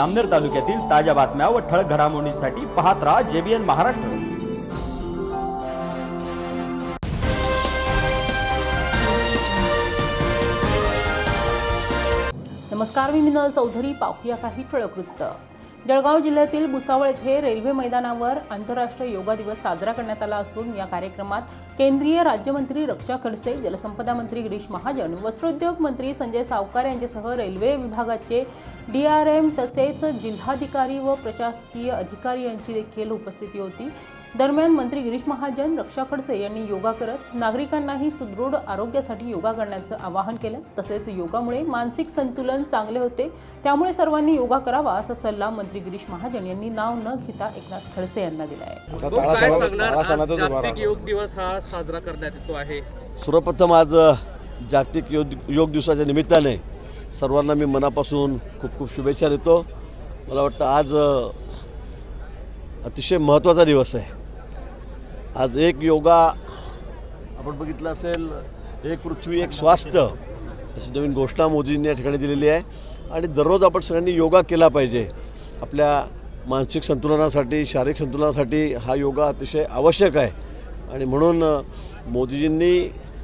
अमनेर तालुक्यातील ताज्या बातम्या व ठळक घडामोडींसाठी पाहत राहा जेबीएन महाराष्ट्र. नमस्कार मी मिनल चौधरी. पाहूया काही ठळक वृत्त. जळगाव जिल्ह्यातील भुसावळ येथे रेल्वे मैदानावर आंतरराष्ट्रीय योगा दिवस साजरा करण्यात आला असून या कार्यक्रमात केंद्रीय राज्यमंत्री रक्षा खडसे जलसंपदा मंत्री गिरीश महाजन वस्त्रोद्योग मंत्री संजय सावकार यांच्यासह रेल्वे विभागाचे डीआरएम तसेच जिल्हाधिकारी व प्रशासकीय अधिकारी यांची देखील उपस्थिती होती. दरम्यान मंत्री गिरीश महाजन रक्षा खडसे यांनी योगा करत नागरिकांनाही सुदृढ आरोग्यासाठी योगा करण्याचं आवाहन केलं. तसेच योगामुळे मानसिक संतुलन चांगले होते. त्यामुळे सर्वांनी योगा करावा असा सल्ला मंत्री गिरीश महाजन यांनी नाव न घेता एकनाथ खडसे यांना दिला आहे. योग दिवस हा साजरा करण्यात येतो आहे. सर्वप्रथम आज जागतिक योग योग दिवसाच्या निमित्ताने सर्वांना मी मनापासून खूप खूप शुभेच्छा देतो. मला वाटतं आज अतिशय महत्त्वाचा दिवस आहे. आज एक योगा आपण बघितलं असेल एक पृथ्वी एक स्वास्थ्य अशी नवीन घोषणा मोदींनी या ठिकाणी दिलेली आहे. आणि दररोज आपण सगळ्यांनी योगा केला पाहिजे. आपल्या मानसिक संतुलनासाठी शारीरिक संतुलनासाठी हा योगा अतिशय आवश्यक आहे. आणि म्हणून मोदीजींनी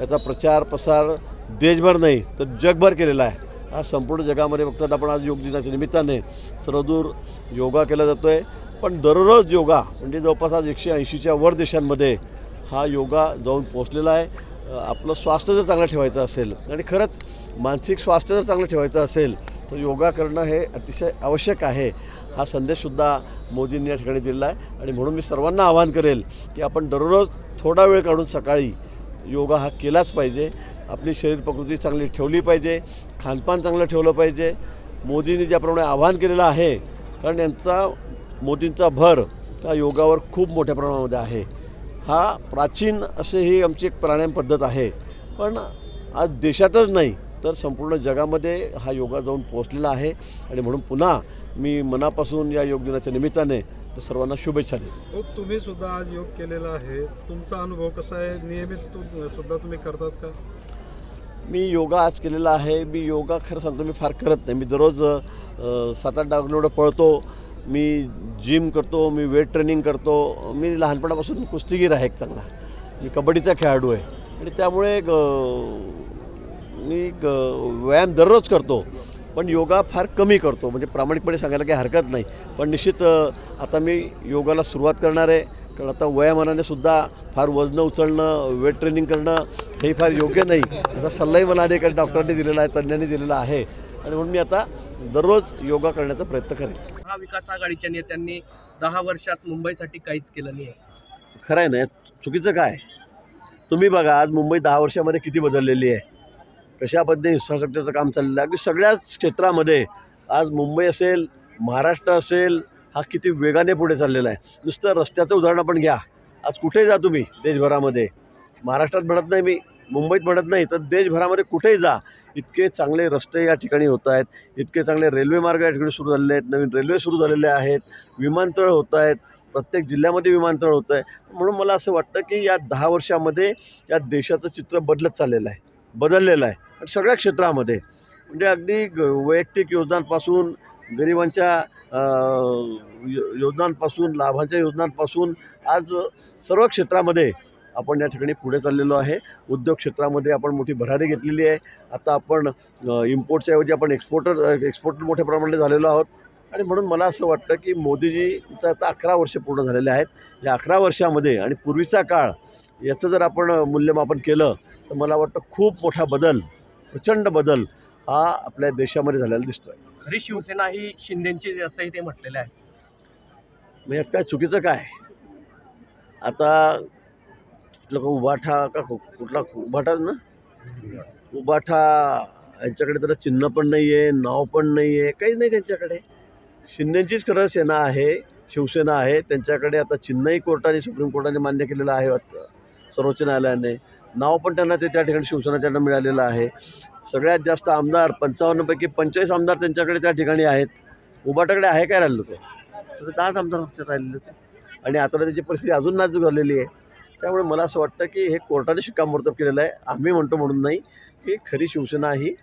याचा प्रचार प्रसार देशभर नाही तर जगभर केलेला आहे. आज संपूर्ण जगामध्ये फक्त आपण आज योग दिनाच्या निमित्ताने सर्वदूर योगा केला जातो आहे पण दररोज योगा म्हणजे जवळपास आज एकशे ऐंशीच्या वर देशांमध्ये हा योगा जाऊन पोचलेला आहे. आपलं स्वास्थ्य जर चांगलं ठेवायचं असेल आणि खरंच मानसिक स्वास्थ्य जर चांगलं ठेवायचं असेल तर योगा करणं हे अतिशय आवश्यक आहे. हा संदेशसुद्धा मोदींनी या ठिकाणी दिलेला आहे. आणि म्हणून मी सर्वांना आवाहन करेल की आपण दररोज थोडा वेळ काढून सकाळी योगा हा केलाच पाहिजे. आपली शरीर प्रकृती चांगली ठेवली पाहिजे. खानपान चांगलं ठेवलं पाहिजे. मोदींनी ज्याप्रमाणे आवाहन केलेलं आहे कारण यांचा मोदींचा भर हा योगावर खूप मोठ्या प्रमाणामध्ये आहे. हा प्राचीन असे ही आमची एक प्राणायाम पद्धत आहे. पण आज देशातच नाही तर संपूर्ण जगामध्ये हा योगा जाऊन पोहोचलेला आहे. आणि म्हणून पुन्हा मी मनापासून या योग दिनाच्या निमित्ताने सर्वांना शुभेच्छा देतो. हो तुम्ही सुद्धा आज योग केलेला आहे. तुमचा अनुभव कसा आहे? नियमित तु- सुद्धा तुम्ही करतात का? मी योगा आज केलेला आहे. मी योगा खरं सांगतो मी फार करत नाही. मी दररोज सात आठ किलोमीटर पळतो. मी जिम करतो मी वेट ट्रेनिंग करतो. मी लहानपणापासून कुस्तीगीर आहे एक चांगला. मी कबड्डीचा खेळाडू आहे. आणि त्यामुळे ग- मी ग- व्यायाम दररोज करतो. पण योगा फार कमी करतो. म्हणजे प्रामाणिकपणे सांगायला काही हरकत नाही. पण निश्चित आता मी योगाला सुरुवात करणार आहे. कारण आता वयामानाने सुद्धा फार वजनं उचलणं वेट ट्रेनिंग करणं हे फार योग्य नाही. असा सल्लाही मला अनेक डॉक्टरांनी दिलेला आहे तज्ज्ञांनी दिलेला आहे. आणि म्हणून मी आता दररोज योगा करण्याचा प्रयत्न करेन महाविकास आघाडीच्या नेत्यांनी दहा वर्षात मुंबईसाठी काहीच केलं नाही. खरं आहे ना चुकीचं काय? तुम्ही बघा आज मुंबई दहा वर्षामध्ये किती बदललेली आहे. कशा पद्धतीने इन्फ्रास्ट्रक्चरचं काम चाललेलं आहे. अगदी सगळ्याच क्षेत्रामध्ये आज मुंबई असेल महाराष्ट्र असेल हा किती वेगाने पुढे चाललेला आहे. नुसतं रस्त्याचं उदाहरण आपण घ्या. आज कुठेही जा तुम्ही देशभरामध्ये? महाराष्ट्रात म्हणत नाही मी मुंबईत म्हणत नाही तर देशभरामध्ये कुठेही जा. इतके चांगले रस्ते या ठिकाणी होत आहेत. इतके चांगले रेल्वे मार्ग या ठिकाणी सुरू झालेले आहेत. नवीन रेल्वे सुरू झालेले आहेत. विमानतळ होत आहेत. प्रत्येक जिल्ह्यामध्ये विमानतळ होतं आहे. म्हणून मला असं वाटतं की या दहा वर्षामध्ये या देशाचं चित्र बदलत चाललेलं आहे. बदललेला आहे. आणि सगळ्या क्षेत्रामध्ये. म्हणजे अगदी ग- वैयक्तिक योजनांपासून गरिबांच्या योजनांपासून लाभांच्या योजनांपासून आज सर्व क्षेत्रामध्ये आपण या ठिकाणी पुढे चाललेलो आहे. उद्योग क्षेत्रामध्ये आपण मोठी भरारी घेतलेली आहे. आता आपण इम्पोर्टच्या ऐवजी आपण एक्सपोर्टर एक्सपोर्टर मोठ्या प्रमाणात झालेलो आहोत. आणि म्हणून मला असं वाटतं की मोदीजीचं आता अकरा वर्ष पूर्ण झालेले आहेत. या अकरा वर्षामध्ये आणि पूर्वीचा काळ याचं जर आपण मूल्यमापन केलं तर मला वाटतं खूप मोठा बदल प्रचंड बदल हा आपल्या देशामध्ये झालेला दिसतो आहे खरी शिवसेना ही शिंदेची असंही ते म्हटलेलं आहे. मग यात काय चुकीचं काय? आता कुठला का उबाठा का कु- कुठला उबाठाच ना? उबाठा यांच्याकडे तर चिन्ह पण नाही आहे नाव पण नाही आहे काहीच नाही त्यांच्याकडे. शिंदेचीच खरं सेना आहे शिवसेना आहे त्यांच्याकडे आता चिन्हही कोर्टाने सुप्रीम कोर्टाने मान्य केलेलं आहे वाटतं सर्वोच्च न्यायालयाने. नाव पण त्यांना ते त्या ठिकाणी शिवसेना त्यांना मिळालेलं आहे. सगळ्यात जास्त आमदार पंचावन्नपैकी पंचेचाळीस आमदार त्यांच्याकडे त्या ठिकाणी आहेत. उबाटाकडे आहे काय राहिलं ते? तर दहाच आमदार राहिलेले होते. आणि आता त्याची परिस्थिती अजून नाजूक झालेली आहे. त्यामुळे मला असं वाटतं की हे कोर्टाने शिक्कामोर्तब केलेलं आहे. आम्ही म्हणतो म्हणून नाही की खरी शिवसेना ही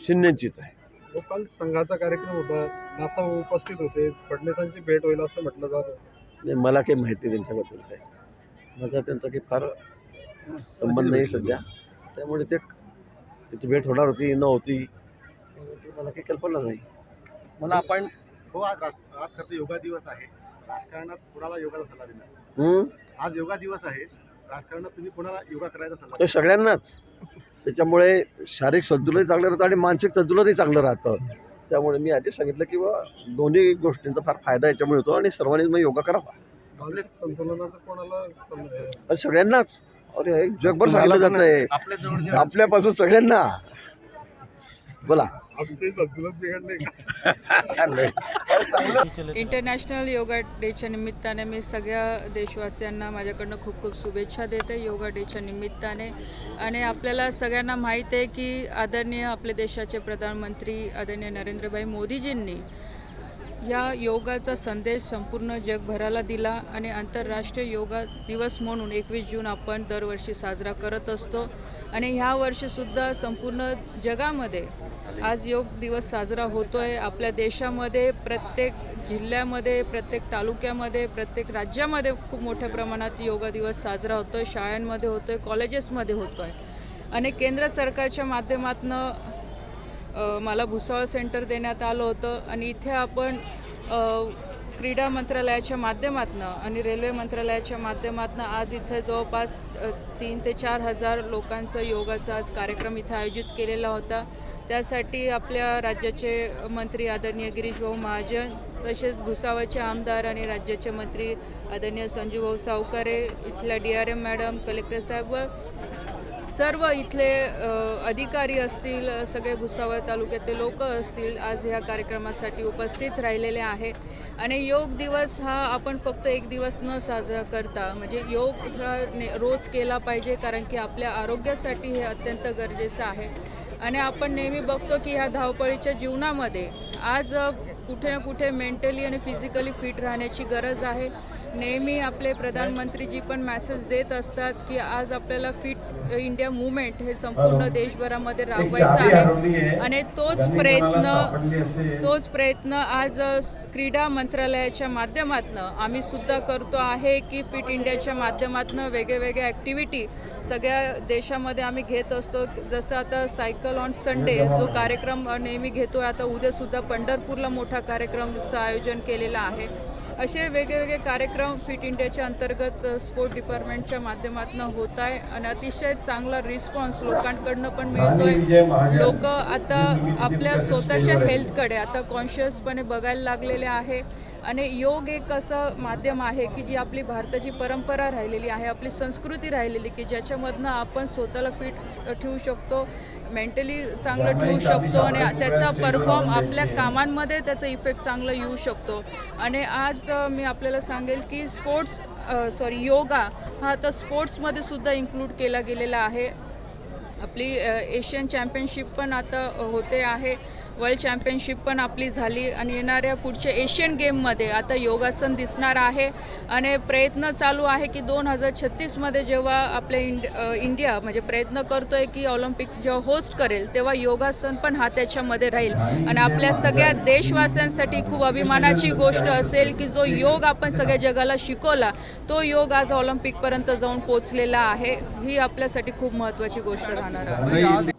शिंदेचीच आहे. गोपाल संघाचा कार्यक्रम होता. नाथा उपस्थित होते. फडणवीसांची भेट होईल असं म्हटलं जात होतं. नाही मला काही माहिती आहे त्यांच्याबद्दल काय माझा त्यांचा काही फार संबंध नाही सध्या. त्यामुळे ते त्याची भेट होणार होती न होती मला काही कल्पना नाही. मला आपण हो आज राष्ट्र आज खरं योगा दिवस आहे. राजकारणात कुणाला योगाचा सल्ला देणार हं? आज योगा दिवस आहे. राजकारणात तुम्ही कुणाला योगा करायचा सल्ला ते सगळ्यांनाच. त्याच्यामुळे शारीरिक संतुलनही चांगलं राहतं आणि मानसिक संतुलनही चांगलं राहतं. त्यामुळे मी आधी सांगितलं की बा दोन्ही गोष्टींचा फार फायदा याच्यामुळे होतो आणि सर्वांनीच मग योगा करावा. संतुलनाचं कोणाला सगळ्यांनाच. अरे जगभर सांगितलं जात आहे आपल्यापासून सगळ्यांना. बोला. इंटरनॅशनल योगा डेच्या निमित्ताने मी सगळ्या देशवासियांना माझ्याकडनं खूप खूप शुभेच्छा देते योगा डेच्या निमित्ताने. आणि आपल्याला सगळ्यांना माहीत आहे की आदरणीय आपल्या देशाचे प्रधानमंत्री आदरणीय नरेंद्रभाई मोदीजींनी या योगाचा संदेश संपूर्ण जगभराला दिला आणि आंतरराष्ट्रीय योगा दिवस म्हणून एकवीस जून आपण दरवर्षी साजरा करत असतो. आणि ह्या वर्षीसुद्धा संपूर्ण जगामध्ये आज योग दिवस साजरा होतो आहे आपल्या देशामध्ये प्रत्येक जिल्ह्यामध्ये प्रत्येक तालुक्यामध्ये प्रत्येक राज्यामध्ये खूप मोठ्या प्रमाणात योगा दिवस साजरा होतो आहे शाळांमध्ये होतो आहे कॉलेजेसमध्ये होतो आहे आणि केंद्र सरकारच्या माध्यमातून मला भुसावळ सेंटर देण्यात आलं होतं आणि इथे आपण क्रीडा मंत्रालयाच्या माध्यमातून आणि रेल्वे मंत्रालयाच्या माध्यमातून आज इथे जवळपास तीन ते चार हजार लोकांचं योगाचा आज कार्यक्रम इथे आयोजित केलेला होता. त्यासाठी आपल्या राज्याचे मंत्री आदरणीय गिरीश भाऊ महाजन तसेच भुसावळचे आमदार आणि राज्याचे मंत्री आदरणीय संजू भाऊ सावकारे इथल्या D R M madam collector साहेब व सर्व इथले अधिकारी असतील सगळे भुसावळ तालुक्यातले लोक असतील आज ह्या कार्यक्रमासाठी उपस्थित राहिलेले आहे आणि योग दिवस हा आपण फक्त एक दिवस न साजरा करता म्हणजे योग हा ने रोज केला पाहिजे कारण की आपल्या आरोग्यासाठी हे अत्यंत गरजेचं आहे. आणि आपण नेहमी बघतो की ह्या धावपळीच्या जीवनामध्ये आज कुठे ना कुठे मेंटली आणि फिजिकली फिट राहण्याची गरज आहे. नेहमी आपले प्रधानमंत्रीजी पण मेसेज देत असतात की आज आपल्याला फिट इंडिया मुवमेंट हे संपूर्ण देशभरामध्ये राबवायचं आहे. आणि तोच प्रयत्न तोच प्रयत्न आज क्रीडा मंत्रालयाच्या माध्यमातून आम्ही सुद्धा करतो आहे की फिट इंडियाच्या माध्यमातून वेगळ्या ॲक्टिव्हिटी सगळ्या देशामध्ये आम्ही घेत असतो. जसं आता सायकल ऑन संडे जो कार्यक्रम नेहमी घेतो आता उद्यासुद्धा पंढरपूरला मोठा कार्यक्रमचं आयोजन केलेलं आहे. असे वेगवेगळे कार्यक्रम फिट इंडियाच्या अंतर्गत स्पोर्ट डिपार्टमेंटच्या माध्यमातून होत आहे आणि अतिशय चांगला रिस्पॉन्स लोकांकडनं पण मिळतोय. लोक आता आपल्या स्वतःच्या हेल्थकडे आता कॉन्शियसपणे बघायला लागलेले आहे. आणि योग एक असं माध्यम आहे की जी आपली भारताची परंपरा राहिलेली आहे आपली संस्कृती राहिलेली की ज्याच्यामधनं आपण स्वतःला फिट ठेवू शकतो मेंटली चांगलं ठेवू शकतो आणि त्याचा परफॉर्म आपल्या कामांमध्ये त्याचा इफेक्ट चांगला येऊ शकतो. आणि आज असं मी आपल्याला सांगेल की स्पोर्ट्स सॉरी योगा हा आता स्पोर्ट्समध्ये सुद्धा इन्क्लूड केला गेलेला आहे. आपली एशियन चॅम्पियनशिप पण आता होते आहे. वर्ल्ड चॅम्पियनशिप पण आपली झाली आणि येणाऱ्या पुढच्या एशियन गेममध्ये आता योगासन दिसणार आहे. आणि प्रयत्न चालू आहे की दोन हजार छत्तीसमध्ये जेव्हा आपल्या इंड इंडिया म्हणजे प्रयत्न करतो आहे की ऑलिम्पिक जेव्हा होस्ट करेल तेव्हा योगासन पण हा त्याच्यामध्ये राहील. आणि आपल्या सगळ्या देशवासियांसाठी खूप अभिमानाची गोष्ट असेल की जो योग आपण सगळ्या जगाला शिकवला तो योग आज ऑलिम्पिकपर्यंत जाऊन पोचलेला आहे. ही आपल्यासाठी खूप महत्त्वाची गोष्ट राहणार आहे.